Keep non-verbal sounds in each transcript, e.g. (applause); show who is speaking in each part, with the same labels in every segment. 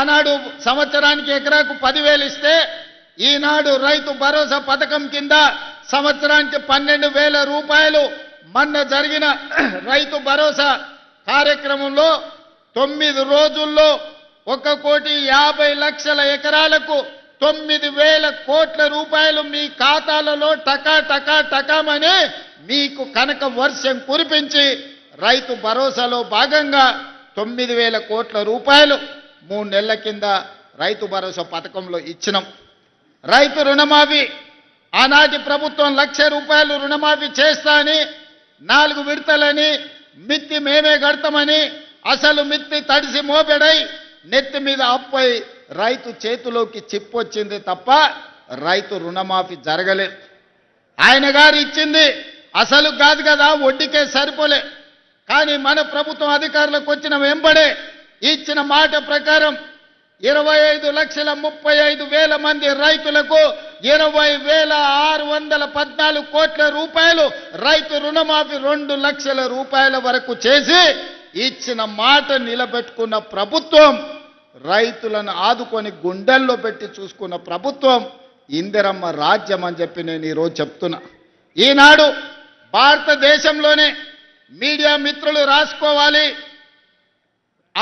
Speaker 1: ఆనాడు సంవత్సరానికి ఎకరాకు పదివేలు ఇస్తే ఈనాడు రైతు భరోసా పథకం కింద సంవత్సరానికి పన్నెండు వేల రూపాయలు. మొన్న జరిగిన (clears throat) రైతు భరోసా కార్యక్రమంలో తొమ్మిది రోజుల్లో ఒక కోటి యాభై లక్షల ఎకరాలకు తొమ్మిది వేల కోట్ల రూపాయలు మీ ఖాతాలలో టకా టకా టకామని మీకు కనుక వర్షం కురిపించి రైతు భరోసాలో భాగంగా తొమ్మిది వేల కోట్ల రూపాయలు మూడు నెలల కింద రైతు భరోసా పథకంలో ఇచ్చినాం. రైతు రుణమాఫీ ఆనాటి ప్రభుత్వం లక్ష రూపాయలు రుణమాఫీ చేస్తా అని నాలుగు విడతలని మిత్తి మేమే కడతామని అసలు మిత్తి తడిసి మోపెడై నెత్తి మీద అప్పై రైతు చేతిలోకి చిప్పొచ్చింది తప్ప రైతు రుణమాఫీ జరగలేదు. ఆయన గారు ఇచ్చింది అసలు కాదు కదా వడ్డీకే సరిపోలే. కానీ మన ప్రభుత్వం అధికారులకు వచ్చిన వెంబడే ఇచ్చిన మాట ప్రకారం ఇరవై ఐదు లక్షల ముప్పై ఐదు వేల మంది రైతులకు ఇరవై వేల ఆరు వందల పద్నాలుగు కోట్ల రూపాయలు రైతు రుణమాఫీ రెండు లక్షల రూపాయల వరకు చేసి ఇచ్చిన మాట నిలబెట్టుకున్న ప్రభుత్వం రైతులను ఆదుకొని గుండెల్లో పెట్టి చూసుకున్న ప్రభుత్వం ఇందిరమ్మ రాజ్యం అని చెప్పి నేను ఈరోజు చెప్తున్నా. ఈనాడు భారతదేశంలోనే మీడియా మిత్రులు రాసుకోవాలి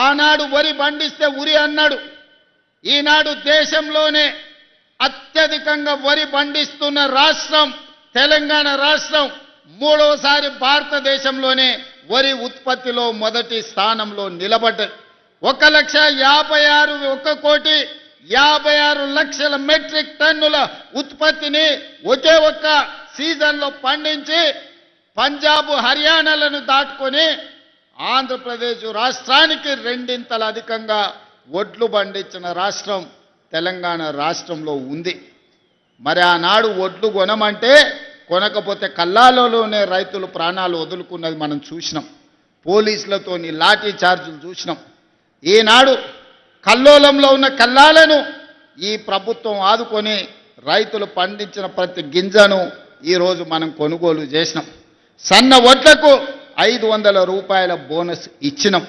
Speaker 1: ఆనాడు వరి పండిస్తే ఉరి అన్నాడు. ఈనాడు దేశంలోనే అత్యధికంగా వరి పండిస్తున్న రాష్ట్రం తెలంగాణ రాష్ట్రం మూడోసారి భారతదేశంలోనే వరి ఉత్పత్తిలో మొదటి స్థానంలో నిలబడ్డది ఒక లక్ష యాభై ఆరు ఒక కోటి యాభై ఆరు లక్షల మెట్రిక్ టన్నుల ఉత్పత్తిని ఒకే ఒక్క సీజన్లో పండించి పంజాబ్ హర్యానాలను దాటుకొని ఆంధ్రప్రదేశ్ రాష్ట్రానికి రెండింతల అధికంగా ఒడ్లు పండించిన రాష్ట్రం తెలంగాణ రాష్ట్రంలో ఉంది. మరి ఆనాడు ఒడ్లు కొనమంటే కొనకపోతే కల్లాలలోనే రైతులు ప్రాణాలు వదులుకున్నది మనం చూసినాం. పోలీసులతోని లాఠీ చార్జీలు చూసినాం. ఈనాడు కల్లోలంలో ఉన్న కల్లాలను ఈ ప్రభుత్వం ఆదుకొని రైతులు పండించిన ప్రతి గింజను ఈరోజు మనం కొనుగోలు చేసినాం. సన్న వడ్లకు ఐదు వందల రూపాయల బోనస్ ఇచ్చినాం.